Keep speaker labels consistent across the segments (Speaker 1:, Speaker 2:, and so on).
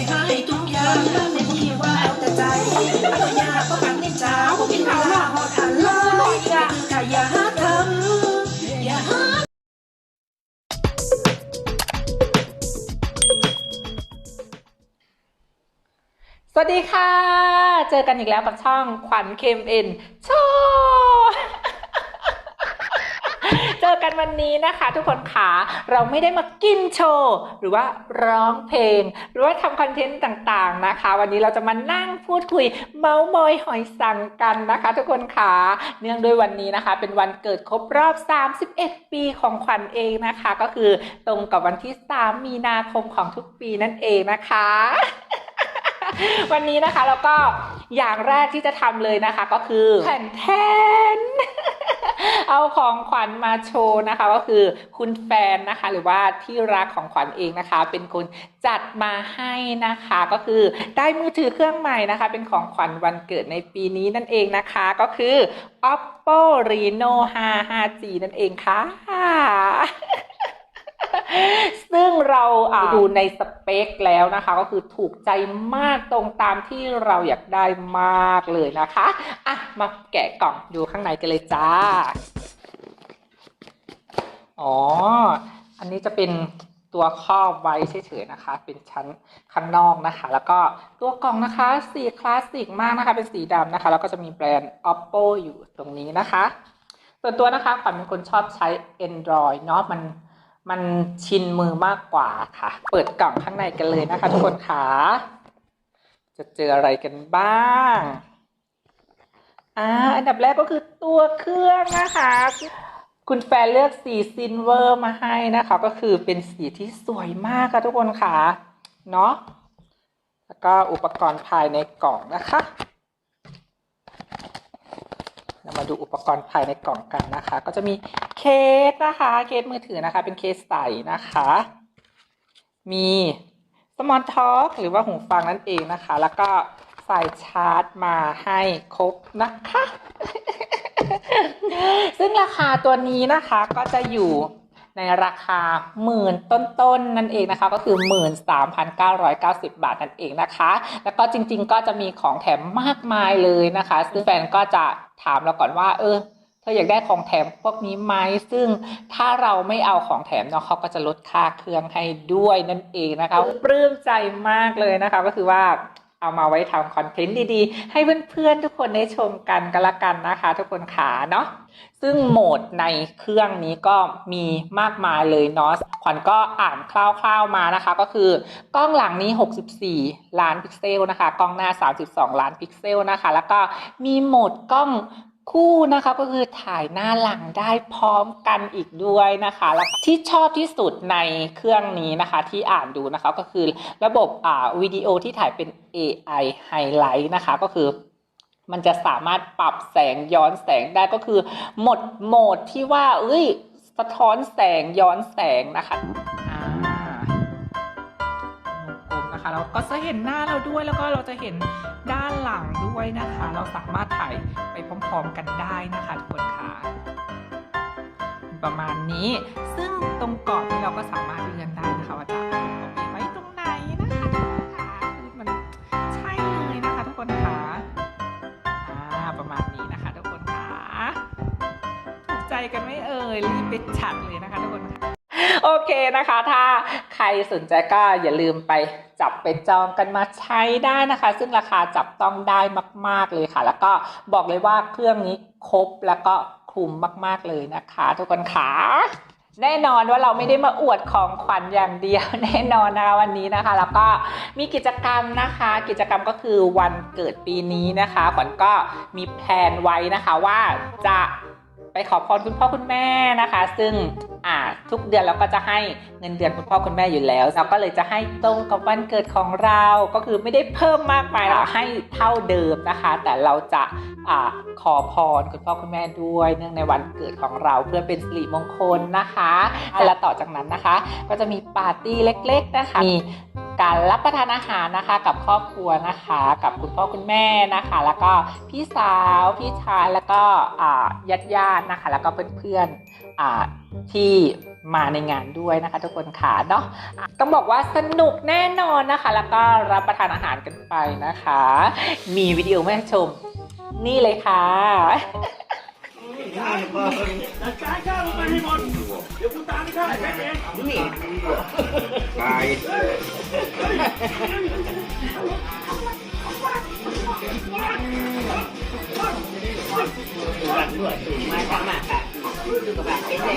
Speaker 1: สวัสดีค่ะ เจอกันอีกแล้วกับช่องขวัญเคมเอ็นช่อง อกันวันนี้นะคะ ทุกคนขาเราไม่ได้มากินโชว์หรือว่าร้องเพลง หรือว่าทำคอนเทนต์ต่างๆนะคะ วันนี้เราจะมานั่งพูดคุยเมาส์มอยหอยสังกันนะคะ ทุกคนขาเนื่องด้วยวันนี้นะคะ เป็นวันเกิดครบรอบ 31 ปีของขวัญเองนะคะ ก็คือตรงกับวันที่ 3 มีนาคมของทุกปีนั่นเองนะคะวันนี้นะคะแล้วก็อย่างแรกที่จะทำเลยนะคะ ก็คือแผ่นแทน เอาของขวัญมาโชว์นะคะ ก็คือคุณแฟนนะคะ หรือว่าที่รักของขวัญเองนะคะ เป็นคนจัดมาให้นะคะ ก็คือได้มือถือเครื่องใหม่นะคะ เป็นของขวัญวันเกิดในปีนี้นั่นเองนะคะ ก็คือ oppo reno 5 5g นั่นเองค่ะซึ่งเราอ่าดูในสเปคแล้วนะคะ ก็คือถูกใจมากตรงตามที่เราอยากได้มากเลยนะคะ อะ มาแกะกล่องดูข้างในกันเลยจ้า อ๋อ อันนี้จะเป็นตัวครอบไว้เฉยๆนะคะ เป็นชั้นข้างนอกนะคะ แล้วก็ตัวกล่องนะคะสีคลาสสิกมากนะคะ เป็นสีดำนะคะ แล้วก็จะมีแบรนด์ oppo อยู่ตรงนี้นะคะ ส่วนตัวนะคะขวัญเป็นคนชอบใช้ Android เนาะมันมันชินมือมากกว่าค่ะ เปิดกล่องข้างในกันเลยนะคะ ทุกคนค่ะ จะเจออะไรกันบ้างอ่าอันดับแรกก็คือตัวเครื่องนะคะ คุณแฟนเลือกสีซินเวอร์มาให้นะคะ ก็คือเป็นสีที่สวยมากค่ะทุกคนค่ะ เนาะแล้วก็อุปกรณ์ภายในกล่องนะคะเรามาดูอุปกรณ์ภายในกล่องกันนะคะ ก็จะมีเคสนะคะ เคสมือถือนะคะ เป็นเคสใสนะคะ มีสมอลท็อกหรือว่าหูฟังนั่นเองนะคะ แล้วก็ใส่ชาร์จมาให้ครบนะคะ ซึ่งราคาตัวนี้นะคะก็จะอยู่ในราคาหมื่นต้นๆนนั่นเองนะคะ ก็คือ 13,990 บาทนั่นเองนะคะ แล้วก็จริง ๆ ก็จะมีของแถมมากมายเลยนะคะ ซึ่งแฟนก็จะถามเราก่อนว่า เออเธออยากได้ของแถมพวกนี้ไหมซึ่งถ้าเราไม่เอาของแถมเนาะเขาก็จะลดค่าเครื่องให้ด้วยนั่นเองนะคะปลื้มใจมากเลยนะคะ ก็คือว่า เอามาไว้ทำคอนเทนต์ดีๆ ให้เพื่อนๆทุกคนได้ชมกันกันละกันนะคะ ทุกคนขาเนาะซึ่งโหมดในเครื่องนี้ก็มีมากมายเลยเนาะขวัญก็อ่านคร่าวๆมานะคะ ก็คือกล้องหลังนี้ 64 ล้านพิกเซลนะคะ กล้องหน้า 32 ล้านพิกเซลนะคะ แล้วก็มีโหมดกล้อง คู่นะคะก็คือถ่ายหน้าหลังได้พร้อมกันอีกด้วยนะคะ แล้วที่ชอบที่สุดในเครื่องนี้นะคะที่อ่านดูนะคะก็คือระบบอ่าวิดีโอที่ถ่ายเป็น AI Highlight นะคะก็คือมันจะสามารถปรับแสงย้อนแสงได้ก็คือ หมดโหมดที่ว่า เอ้ย สะท้อนแสงย้อนแสงนะคะ นะคะ เราก็จะเห็นหน้าเราด้วยแล้วก็เราจะเห็นด้านหลังด้วยนะคะ เราสามารถถ่ายไปพร้อมๆกันได้นะคะทุกคนค่ะประมาณนี้ ซึ่งตรงกรอบนี้เราก็สามารถเลือกได้นะคะว่าจะเอาไปไว้ตรงไหนนะคะทุกคนค่ะคือมันใช่เลยนะคะทุกคนค่ะอ่าประมาณนี้นะคะทุกคนค่ะถูกใจกันไหม่เอ่ยรีบไปจัดเลยนะคะทุกคนค่ะ โอเคนะคะ ถ้าใครสนใจก็อย่าลืมไปจับไปจองกันมาใช้ได้นะคะ ซึ่งราคาจับต้องได้มาก ๆเลยค่ะ แล้วก็บอกเลยว่าเครื่องนี้ครบแล้วก็คุ้มมาก ๆเลยนะคะ ทุกคนค่ะแน่นอนว่าเราไม่ได้มาอวดของขวัญอย่างเดียวแน่นอนนะคะวันนี้นะคะ แล้วก็มีกิจกรรมนะคะ กิจกรรมก็คือวันเกิดปีนี้นะคะขวัญก็มีแพลนไว้นะคะว่าจะไปขอพรคุณพ่อคุณแม่นะคะ ซึ่ง อ่าทุกเดือนเราก็จะให้เงินเดือนคุณพ่อคุณแม่อยู่แล้ว เราก็เลยจะให้ตรงกับวันเกิดของเรา ก็คือไม่ได้เพิ่มมากมายเราให้เท่าเดิมนะคะ แต่เราจะอ่าขอพรคุณพ่อคุณแม่ด้วย เนื่องในวันเกิดของเราเพื่อเป็นสิริมงคลนะคะ และต่อจากนั้นนะคะ ก็จะมีปาร์ตี้เล็ก ๆนะคะมี การรับประทานอาหารนะคะ กับครอบครัวนะคะ กับคุณพ่อคุณแม่นะคะ แล้วก็พี่สาวพี่ชายแล้วก็ญาติญาติๆนะคะ แล้วก็เพื่อนๆอ่าที่มาในงานด้วยนะคะ ทุกคนค่ะเนาะต้องบอกว่าสนุกแน่นอนนะคะ แล้วก็รับประทานอาหารกันไปนะคะ มีวิดีโอมาให้ชม นี่เลยค่ะ
Speaker 2: จัดการข้าวลงไปให้หมดเดี๋ยวกูตามไปฆ่าไอ้แม่เอง
Speaker 3: นี่
Speaker 4: ตาย
Speaker 3: บัตรด้วยตื่นมาทำมาค่ะดูกับบัตรเป็นไง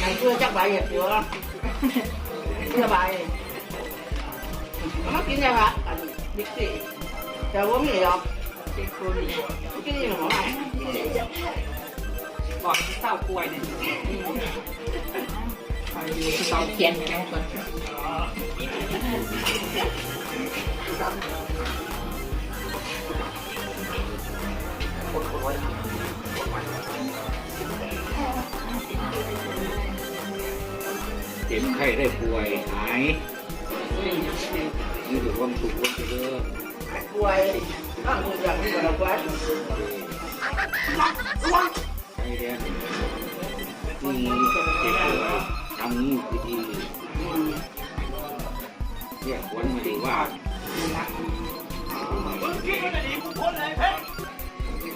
Speaker 3: ไอ้เพื่อจักใบอ กินยังคะบิ๊กซีแต่ว่ามีหรอกกินยังไง
Speaker 1: บอกที่เต้ากล้วยเนี่ยไปดูที่เต้าเทียนกันก่อน
Speaker 4: เจ็บไข้ได้ป่วยหายนี่คือความสุขความเจริญ
Speaker 3: ป่วยต้องดูอย่างนี้เราป่วย
Speaker 4: ไข้แดงนี่เจ็บป่วยทำนี่พิธีเรียกวนมาดีว่า
Speaker 2: มึงคิดว่าจะหนีกูพ้นเลยเพ่ง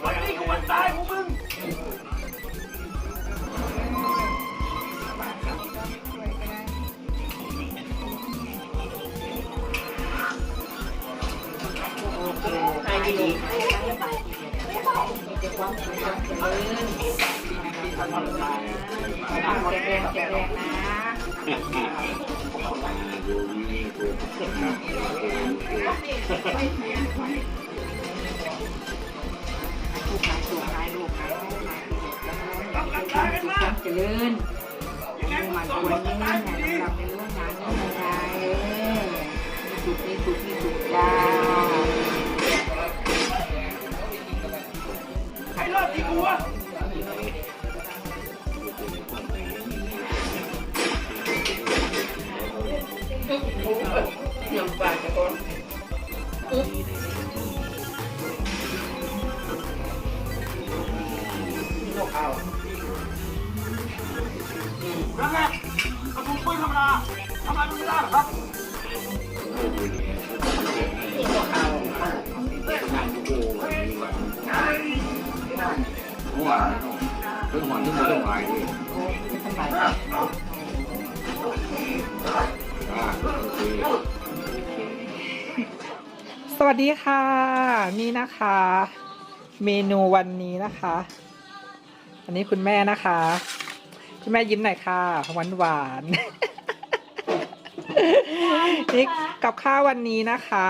Speaker 2: วันนี้คือวันตายของมึง
Speaker 3: ใครดี
Speaker 4: อยู่นี่ตัว
Speaker 3: เจริญมันควรนี่นะเราเป็นลูกงานนี่ไงสุดที่สุดที่สุดจ้า
Speaker 2: รรอดที่กูวะ
Speaker 3: ยำปลาจะก้นนกเอา
Speaker 2: นั่นแหละกระสุนปืนธรรมดาทำไมึงไม่ได้หรอครับ
Speaker 3: สบาย
Speaker 4: อ่าโอเค
Speaker 1: สวัสดีค่ะ นี่นะคะ เมนูวันนี้นะคะ อันนี้คุณแม่นะคะคุณแม่ยิ้มหน่อยค่ะหวานหวานๆนี่กับข้าววันนี้นะคะ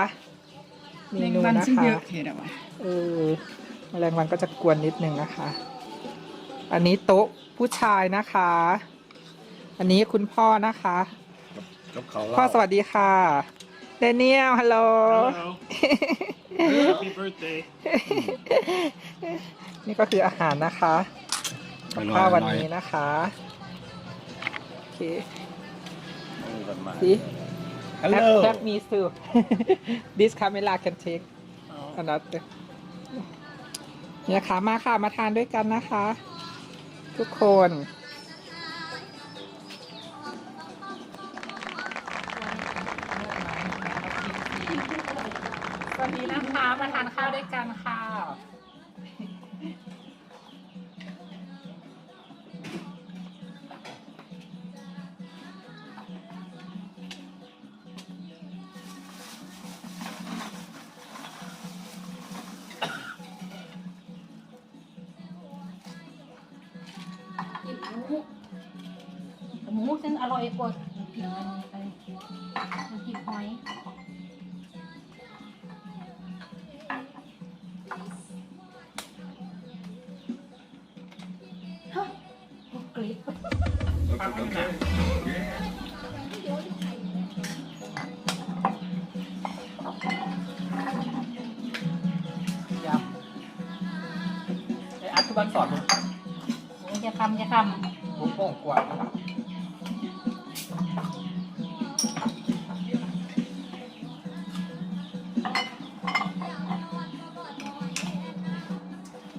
Speaker 1: เมนูนะคะเออแมลงวันก็จะกวนนิดนึงนะคะ อันนี้โต๊ะ ผู้ชายนะคะ อันนี้คุณพ่อนะคะ
Speaker 4: กับเขา
Speaker 1: พ่อสวัสดีค่ะเดนเนียลฮัลโหล
Speaker 2: Happy birthday
Speaker 1: นี่ก็คืออาหารนะคะกับข้าววันนี้นะคะโอเคสิ
Speaker 2: Hello
Speaker 1: Help me too This camera can take another เนี่ยค่ะมาค่ะมาทานด้วยกันนะคะ ทุกคนสวัสดีนะคะมาทานข้าวด้วยกันค่ะ
Speaker 5: หมูซึ่งอร่อยกว่าผิวมันไปน้ำพริกหอยฮะกรี๊ด
Speaker 1: ยำไอ้อัดทุกวันสอน
Speaker 5: โอ้ย คำจะค
Speaker 1: ผมโป่งกว่านะครับ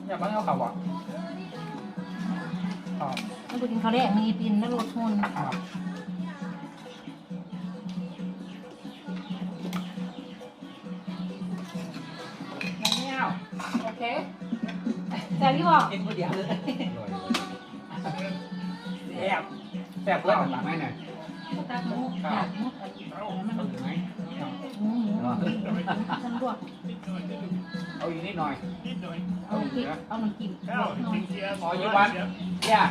Speaker 1: อย่าบ้างเอาข่าวอะอ๋อำ
Speaker 5: แล้วกูกินข้าวแรกมีปินแล้วรสหุ่น
Speaker 1: ครับ
Speaker 5: เคแต่ที่บอก
Speaker 1: กินคนเดียวเลย แซ่บแซ่บ
Speaker 4: เพื่
Speaker 1: เพื่
Speaker 4: อ
Speaker 1: อนน
Speaker 4: หลังไหมเนี่ย
Speaker 5: ตักหมูอยากหมูมัน
Speaker 4: เอาถึงไหม
Speaker 5: หมูหมูฉันลวก
Speaker 4: เอาอีกนิดหน่อย
Speaker 5: เอาน้ำพริกเอาน้ำจิ้มลวกหน่อย
Speaker 4: ขอยี่วันเนี่ย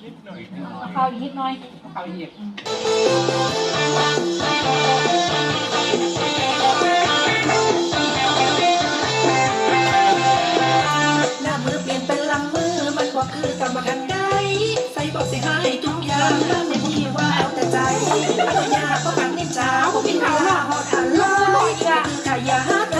Speaker 4: อีกนิดหน่อ
Speaker 5: เอา
Speaker 4: ย
Speaker 5: ข้าวอีกนิดหน่อย
Speaker 4: เข้าอีก
Speaker 6: ห สิให้ทุกอย่างบ้านในที่ว่าเอาแต่ใจปัญญาก็ปันนิจาผมกินข้าวหน้าหอทันเลยคือกะอย่าหา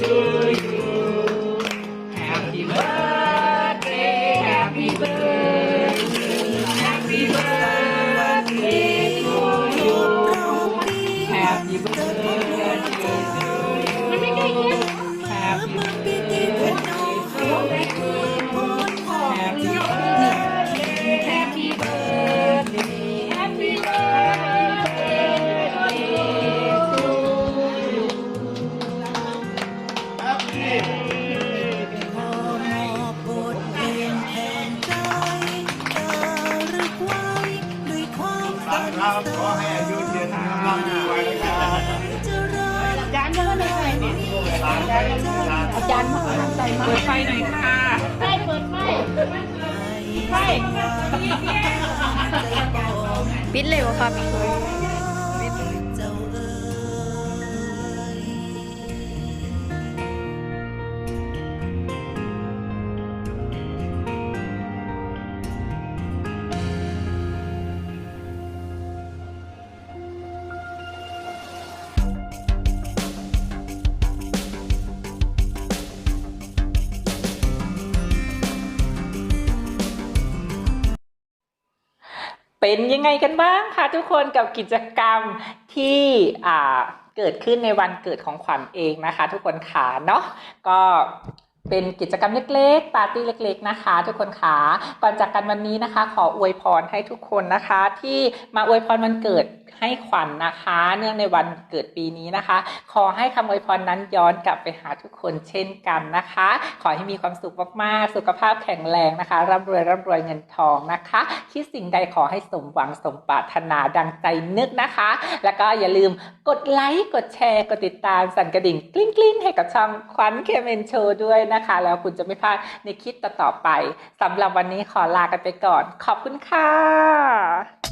Speaker 1: to ปิด
Speaker 5: เล
Speaker 7: ยวะครับ
Speaker 1: เป็นยังไงกันบ้างคะทุกคนกับกิจกรรมที่อ่าเกิดขึ้นในวันเกิดของขวัญเองนะคะ ทุกคนขาเนาะก็เป็นกิจกรรมเล็กๆ ปาร์ตี้เล็ก ๆ นะคะ ทุกคนขาก่อนจากกันวันนี้นะคะ ขออวยพรให้ทุกคนนะคะ ที่มาอวยพรวันเกิด ให้ขวัญนะคะ เนื่องในวันเกิดปีนี้นะคะ ขอให้คำอวยพรนั้นย้อนกลับไปหาทุกคนเช่นกันนะคะ ขอให้มีความสุขมากๆ สุขภาพแข็งแรงนะคะร่ำรวยร่ำรวยเงินทองนะคะ คิดสิ่งใดขอให้สมหวังสมปรารถนาดังใจนึกนะคะ แล้วก็อย่าลืมกดไลค์กดแชร์กดติดตามสั่นกระดิ่งกลิ้งกลิ้งๆให้กับช่องควันเคเมนโชว์ด้วยนะคะ แล้วคุณจะไม่พลาดในคลิปต่อๆไปสำหรับวันนี้ขอลากันไปก่อน ขอบคุณค่ะ